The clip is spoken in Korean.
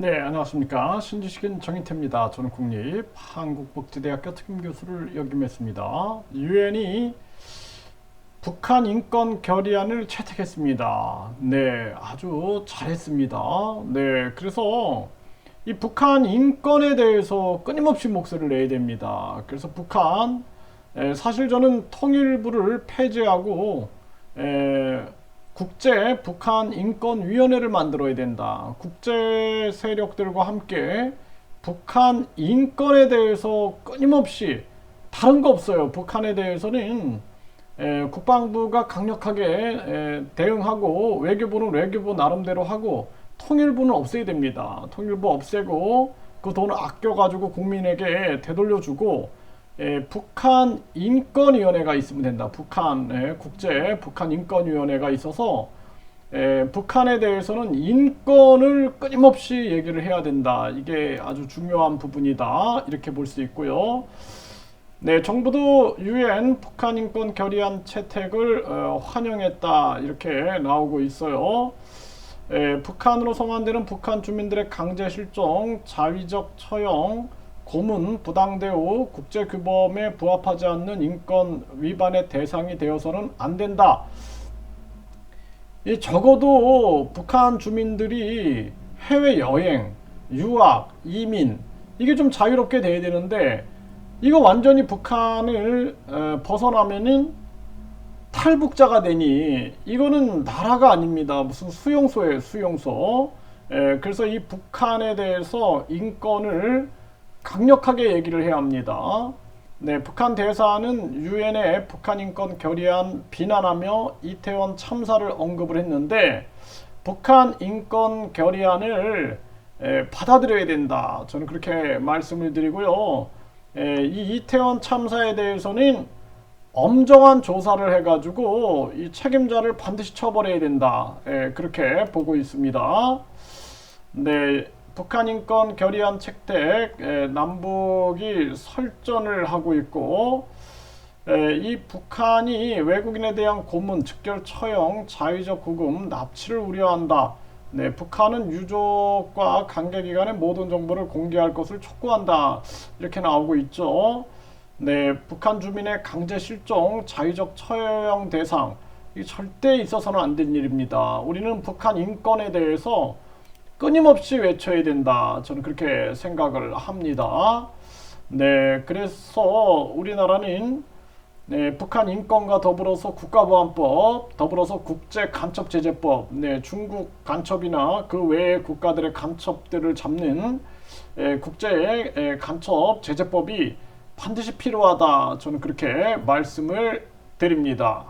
네, 안녕하십니까. 신지식인 정인태입니다. 저는 국립 한국복지대학교 특임교수를 역임했습니다. 유엔이 북한 인권 결의안을 채택했습니다. 네, 아주 잘했습니다. 네, 그래서 이 북한 인권에 대해서 끊임없이 목소리를 내야 됩니다. 그래서 북한, 에, 사실 저는 통일부를 폐지하고, 에, 국제 북한 인권위원회를 만들어야 된다. 국제 세력들과 함께 북한 인권에 대해서 끊임없이 다른 거 없어요. 북한에 대해서는 에, 국방부가 강력하게 에, 대응하고 외교부는 외교부 나름대로 하고 통일부는 없애야 됩니다. 통일부 없애고 그 돈을 아껴가지고 국민에게 되돌려주고 에, 북한 인권위원회가 있으면 된다. 북한 에, 국제 북한 인권위원회가 있어서 에, 북한에 대해서는 인권을 끊임없이 얘기를 해야 된다. 이게 아주 중요한 부분이다. 이렇게 볼 수 있고요. 네, 정부도 유엔 북한 인권 결의안 채택을 어, 환영했다. 이렇게 나오고 있어요. 에, 북한으로 송환되는 북한 주민들의 강제 실종, 자위적 처형, 고문, 부당대우, 국제규범에 부합하지 않는 인권 위반의 대상이 되어서는 안 된다. 이 적어도 북한 주민들이 해외 여행, 유학, 이민 이게 좀 자유롭게 돼야 되는데 이거 완전히 북한을 에, 벗어나면은 탈북자가 되니 이거는 나라가 아닙니다. 무슨 수용소예요, 수용소. 에, 그래서 이 북한에 대해서 인권을 강력하게 얘기를 해야 합니다. 네, 북한 대사는 유엔의 북한 인권 결의안 비난하며 이태원 참사를 언급을 했는데 북한 인권 결의안을 에, 받아들여야 된다. 저는 그렇게 말씀을 드리고요. 에, 이 이태원 참사에 대해서는 엄정한 조사를 해가지고 이 책임자를 반드시 처벌해야 된다. 에, 그렇게 보고 있습니다. 네, 북한 인권 결의안 채택 에, 남북이 설전을 하고 있고 에, 이 북한이 외국인에 대한 고문, 즉결 처형, 자위적 구금, 납치를 우려한다. 네, 북한은 유족과 관계기관의 모든 정보를 공개할 것을 촉구한다. 이렇게 나오고 있죠. 네, 북한 주민의 강제 실종, 자위적 처형 대상, 이 절대 있어서는 안될 일입니다. 우리는 북한 인권에 대해서 끊임없이 외쳐야 된다. 저는 그렇게 생각을 합니다. 네, 그래서 우리나라는 네, 북한 인권과 더불어서 국가보안법, 더불어서 국제간첩제재법, 네, 중국 간첩이나 그 외의 국가들의 간첩들을 잡는 에, 국제 에, 간첩 제재법이 반드시 필요하다. 저는 그렇게 말씀을 드립니다.